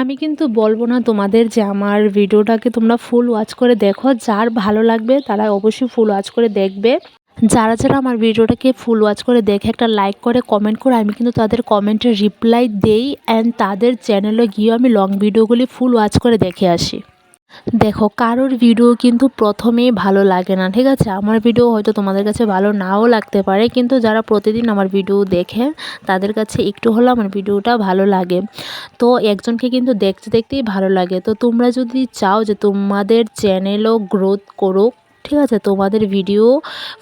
আমি কিন্তু বলব না তোমাদের যে আমার ভিডিওটাকে তোমরা ফুল ওয়াচ করে দেখো। যার ভালো লাগবে তারা অবশ্যই ফুল ওয়াচ করে দেখবে। যারা যারা আমার ভিডিওটাকে ফুল ওয়াচ করে দেখে একটা লাইক করে কমেন্ট করে, আমি কিন্তু তাদের কমেন্টের রিপ্লাই দেই অ্যান্ড তাদের চ্যানেলে গিয়েও আমি লং ভিডিওগুলি ফুল ওয়াচ করে দেখে আসি। দেখো, কারোর ভিডিও কিন্তু প্রথমেই ভালো লাগে না, ঠিক আছে? আমার ভিডিও হয়তো তোমাদের কাছে ভালো নাও লাগতে পারে, কিন্তু যারা প্রতিদিন আমার ভিডিও দেখে, তাদের কাছে একটু হলেও আমার ভিডিওটা ভালো লাগে। তো একজনকে কিন্তু দেখতে দেখতেই ভালো লাগে। তো তোমরা যদি চাও যে তোমাদের চ্যানেলও গ্রোথ করুক, ঠিক আছে? তোমাদের ভিডিও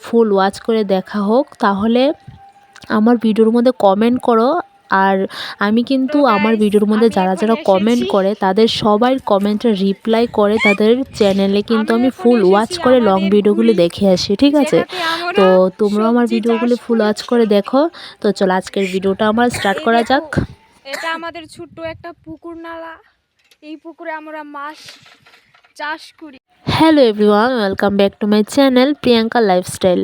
ফুল ওয়াচ করে দেখা হোক, তাহলে আমার ভিডিওর মধ্যে কমেন্ট করো আর আমি কিন্তু আমার ভিডিওর মধ্যে যারা যারা কমেন্ট করে তাদের সবার কমেন্টে রিপ্লাই করে তাদের চ্যানেলে কিন্তু আমি ফুল ওয়াচ করে লং ভিডিওগুলি দেখে আসি ঠিক আছে? তো তোমরাও আমার ভিডিওগুলি ফুল ওয়াচ করে দেখো। তো চলো আজকের ভিডিওটা আমার স্টার্ট করা যাক। এটা আমাদের ছোট্ট একটা পুকুর নালা। এই পুকুরে আমরা মাছ চাষ করি। Hello everyone welcome back to my channel Priyanka lifestyle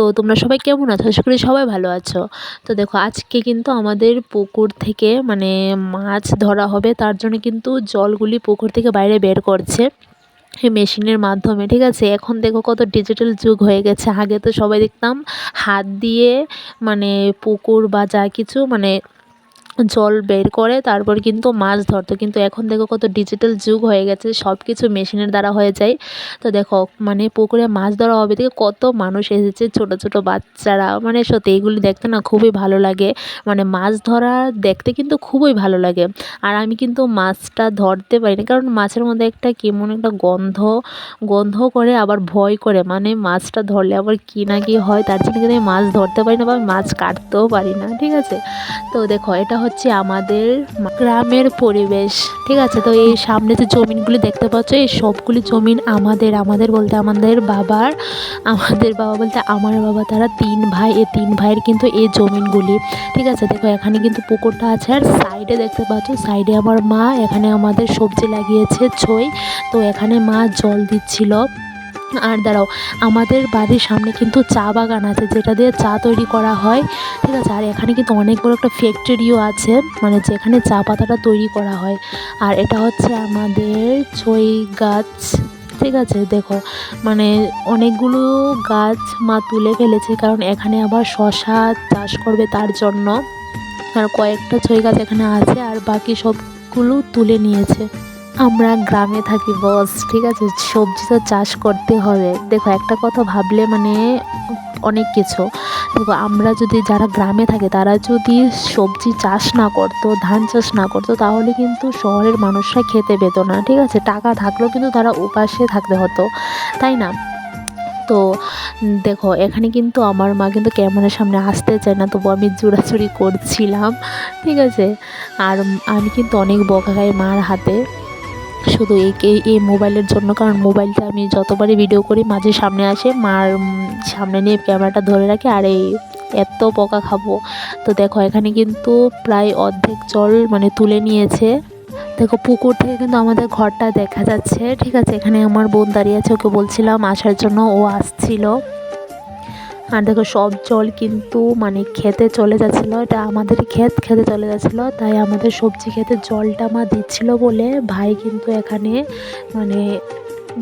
তো তোমরা সবাই কেমন আছো? আশা করি সবাই ভালো আছো। তো দেখো, আজকে কিন্তু আমাদের পুকুর থেকে মানে মাছ ধরা হবে, তার জন্য কিন্তু জলগুলি পুকুর থেকে বাইরে বের করছে মেশিনের মাধ্যমে, ঠিক আছে? এখন দেখো কত ডিজিটাল যুগ হয়ে গেছে। আগে তো সবাই দেখতাম হাত দিয়ে মানে পুকুর বা যা কিছু মানে জল বের করে, তারপর কিন্তু মাছ ধরতো। কিন্তু এখন দেখো কত ডিজিটাল যুগ হয়ে গেছে সব কিছু মেশিনের দ্বারা হয়ে যায়। তো দেখো মানে পুকুরে মাছ ধরা হবে থেকে কত মানুষ এসেছে, ছোট ছোট বাচ্চারা। মানে সত্যি এগুলি দেখতে না খুবই ভালো লাগে। মানে মাছ ধরা দেখতে কিন্তু খুবই ভালো লাগে। আর আমি কিন্তু মাছটা ধরতে পারি না কারণ মাছের মধ্যে একটা কেমন একটা গন্ধ গন্ধ করে আবার ভয় করে। মানে মাছটা ধরলে আবার কী না কী হয়, তার জন্য কিন্তু আমি মাছ ধরতে পারি না বা মাছ কাটতেও পারি না, ঠিক আছে? তো দেখো, এটা হচ্ছে আমাদের গ্রামের পরিবেশ, ঠিক আছে? তো এই সামনে যে জমিনগুলি দেখতে পাচ্ছ, এই সবগুলি জমিন আমাদের আমাদের বলতে আমাদের বাবার, আমাদের বাবা বলতে আমার বাবা, তারা তিন ভাই এই তিন ভাইয়ের কিন্তু এই জমিনগুলি, ঠিক আছে? দেখো, এখানে কিন্তু পুকুরটা আছে, আর সাইডে দেখতে পাচ্ছ, সাইডে আমার মা, এখানে আমাদের সবজি লাগিয়েছে, ছই, তো এখানে মা জল দিচ্ছিল। আর দাঁড়াও, আমাদের বাড়ির সামনে কিন্তু চা বাগান আছে, যেটা দিয়ে চা তৈরি করা হয়। ঠিক আছে, আর এখানে কিন্তু অনেক বড় একটা ফ্যাক্টরিও আছে মানে যেখানে চা পাতাটা তৈরি করা হয়। আর এটা হচ্ছে আমাদের ছই গাছ, ঠিক আছে, দেখো। মানে অনেকগুলো গাছ মা তুলে ফেলেছে, কারণ এখানে আবার শশা চাষ করবে তার জন্য। আর কয়েকটা ছই গাছ এখানে আছে, আর বাকি সবগুলো তুলে নিয়েছে। আমরা গ্রামে থাকি বস, ঠিক আছে? সবজি তো চাষ করতে হবে। দেখো, একটা কথা ভাবলে মানে অনেক কিছু। দেখো, আমরা যদি যারা গ্রামে থাকে, তারা যদি সবজি চাষ না করতো, ধান চাষ না করতো, তাহলে কিন্তু শহরের মানুষরা খেতে পেত না, ঠিক আছে? টাকা থাকলেও কিন্তু তারা উপাসে থাকতে হতো, তাই না? তো দেখো, এখানে কিন্তু আমার মা কিন্তু ক্যামেরার সামনে আসতে চায় না, তবু আমি জোরাচুরি করছিলাম, ঠিক আছে? আর আমি কিন্তু অনেক বকা খাই মার হাতে। শুধু এই এই- এই মোবাইলের জন্য, কারণ মোবাইলটা আমি যতবারই ভিডিও করি মাঝে সামনে আসে, মার সামনে নিয়ে ক্যামেরাটা ধরে রাখি, আর এই এত পোকা খাব। তো দেখো, এখানে কিন্তু প্রায় অর্ধেক জল মানে তুলে নিয়েছে। দেখো, পুকুর থেকে কিন্তু আমাদের ঘরটা দেখা যাচ্ছে। ঠিক আছে, এখানে আমার বোন দাঁড়িয়ে আছে, ওকে বলছিলাম আসার জন্য, ও আসছিল। আর দেখো, সব জল কিন্তু মানে খেতে চলে যাচ্ছিল। এটা আমাদের ক্ষেত, খেতে চলে যাচ্ছিল। তাই আমাদের সবজি খেতে জলটা মা দিচ্ছিল বলে ভাই কিন্তু এখানে মানে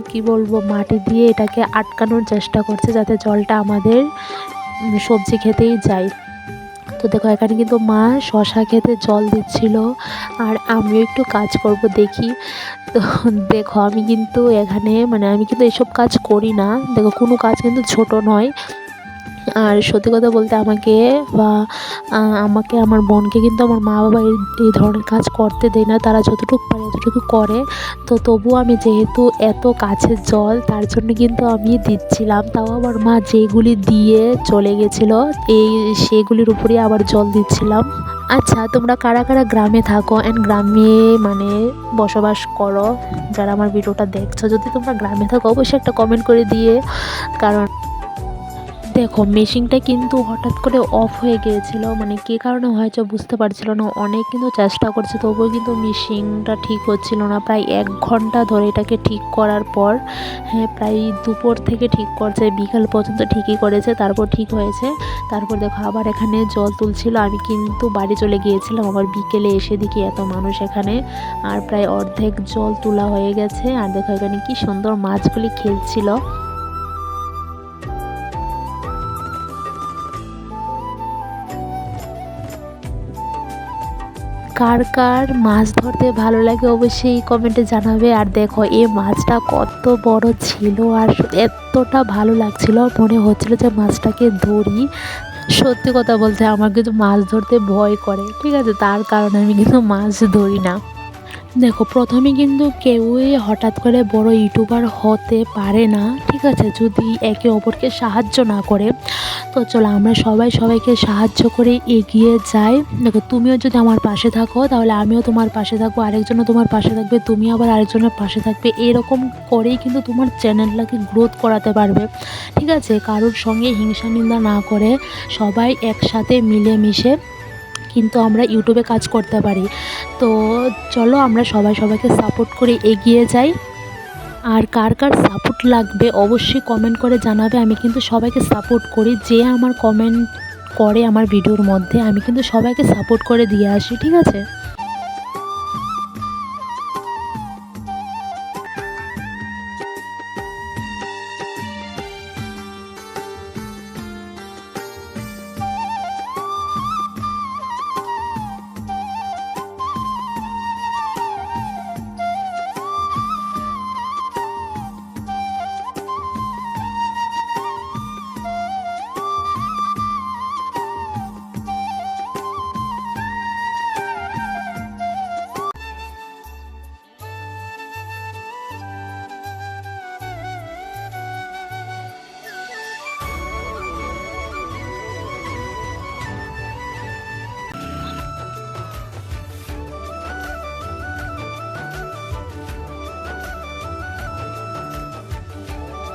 কি বলব, মাটি দিয়ে এটাকে আটকানোর চেষ্টা করছে যাতে জলটা আমাদের সবজি খেতেই যায়। তো দেখো, এখানে কিন্তু মা শশা খেতে জল দিচ্ছিল। আর আমিও একটু কাজ করব দেখি। তো দেখো, আমি কিন্তু এখানে মানে আমি কিন্তু এসব কাজ করি না। দেখো, কোনো কাজ কিন্তু ছোট নয়। আর সত্যি কথা বলতে আমাকে বা আমাকে, আমার বোনকে কিন্তু আমার মা বাবা এই ধরনের কাজ করতে দেয় না। তারা যতটুকু পারে ততটুকু করে। তো তবুও আমি যেহেতু এত কাছের জল, তার জন্য কিন্তু আমি দিচ্ছিলাম। তাও আমার মা যেগুলি দিয়ে চলে গেছিল, এই সেগুলির উপরেই আবার জল দিচ্ছিলাম। আচ্ছা তোমরা কারা কারা গ্রামে থাকো অ্যান্ড গ্রামে মানে বসবাস করো? যারা আমার ভিডিওটা দেখছ, যদি তোমরা গ্রামে থাকো, অবশ্যই একটা কমেন্ট করে দিয়ে, কারণ দেখো মেশিনটা কিন্তু হঠাৎ করে অফ হয়ে গিয়েছিল। মানে কী কারণে হয়েছে বুঝতে পারছিল না। অনেক কিন্তু চেষ্টা করছে, তবুও কিন্তু মেশিনটা ঠিক হচ্ছিল না। প্রায় এক ঘণ্টা ধরে এটাকে ঠিক করার পর হ্যাঁ প্রায় দুপুর থেকে ঠিক করছে, বিকাল পর্যন্ত ঠিকই করেছে, তারপর ঠিক হয়েছে। তারপর দেখো, আবার এখানে জল তুলছিল। আমি কিন্তু বাড়ি চলে গিয়েছিলাম, আবার বিকেলে এসে দেখি এত মানুষ এখানে। আর প্রায় অর্ধেক জল তোলা হয়ে গেছে। আর দেখো, এখানে কি সুন্দর মাছগুলি খেলছিল। কার কার মাছ ধরতে ভালো লাগে অবশ্যই কমেন্টে জানাবে। আর দেখো এই মাছটা কত বড় ছিল আর এতটা ভালো লাগছিল। মনে হচ্ছিল যে মাছটাকে ধরি। সত্যি কথা বলতে, আমার কিন্তু মাছ ধরতে ভয় করে। ঠিক আছে, তার কারণে আমি কিন্তু মাছ ধরি না। দেখো, প্রথমে কিন্তু কেউই হঠাৎ করে বড় ইউটিউবার হতে পারে না, ঠিক আছে? যদি একে অপরকে সাহায্য না করে, তো চলো আমরা সবাই সবাইকে সাহায্য করে এগিয়ে যাই। দেখো, তুমিও যদি আমার পাশে থাকো, তাহলে আমিও তোমার পাশে থাকব, আরেকজনও তোমার পাশে থাকবে, তুমি আবার আরেকজনের পাশে থাকবে। এরকম করেই কিন্তু তোমার চ্যানেলটাকে গ্রোথ করাতে পারবে, ঠিক আছে? কারোর সঙ্গে হিংসা নিন্দা না করে সবাই একসাথে মিলেমিশে কিন্তু আমরা ইউটিউবে কাজ করতে পারি। তো চলো আমরা সবাই সবাইকে সাপোর্ট করে এগিয়ে যাই। আর কার কার সাপোর্ট লাগবে অবশ্যই কমেন্ট করে জানাবে। আমি কিন্তু সবাইকে সাপোর্ট করি। যে আমার কমেন্ট করে আমার ভিডিওর মধ্যে, আমি কিন্তু সবাইকে সাপোর্ট করে দিয়ে আসি, ঠিক আছে?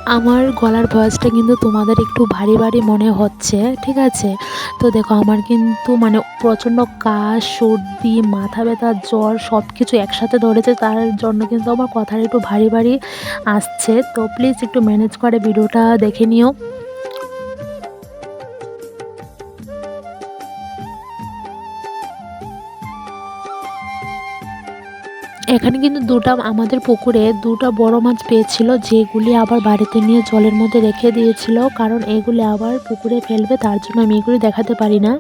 আমার গলার ভয়েসটা কিন্তু তোমাদের একটু ভারী ভারী মনে হচ্ছে, ঠিক আছে? তো দেখো, আমার কিন্তু মানে প্রচণ্ড কাশ, সর্দি, মাথা ব্যথা, জ্বর সব কিছু একসাথে ধরেছে, তার জন্য কিন্তু আমার কথাটা একটু ভারী ভারী আসছে। তো প্লিজ একটু ম্যানেজ করে ভিডিওটা দেখে নিও। এখানে কিন্তু দুটা আমাদের পুকুরে দুটো বড় মাছ পেয়েছিল, যেগুলি আবার বাড়িতে নিয়ে জলের মধ্যে রেখে দিয়েছিল, কারণ এগুলি আবার পুকুরে ফেলবে, তার জন্য আমি এগুলি দেখাতে পারি না।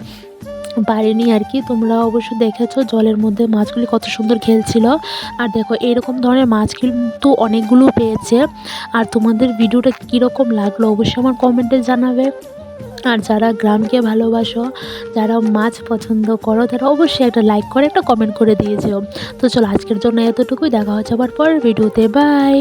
পারিনি আর কি, তোমরা অবশ্য দেখেছ জলের মধ্যে মাছগুলি কত সুন্দর খেলছিল। আর দেখো, এরকম ধরনের মাছ কিন্তু অনেকগুলো পেয়েছে। আর তোমাদের ভিডিওটা কীরকম লাগল অবশ্যই আমার কমেন্টে জানাবে। আর যারা গ্রামকে ভালোবাসো যারা মাছ পছন্দ করো, তারা অবশ্যই একটা লাইক করে, একটা কমেন্ট করে দিয়ে যেও। তো চলো আজকের জন্য এতটুকুই, দেখা হচ্ছে আবার পরের ভিডিওতে বাই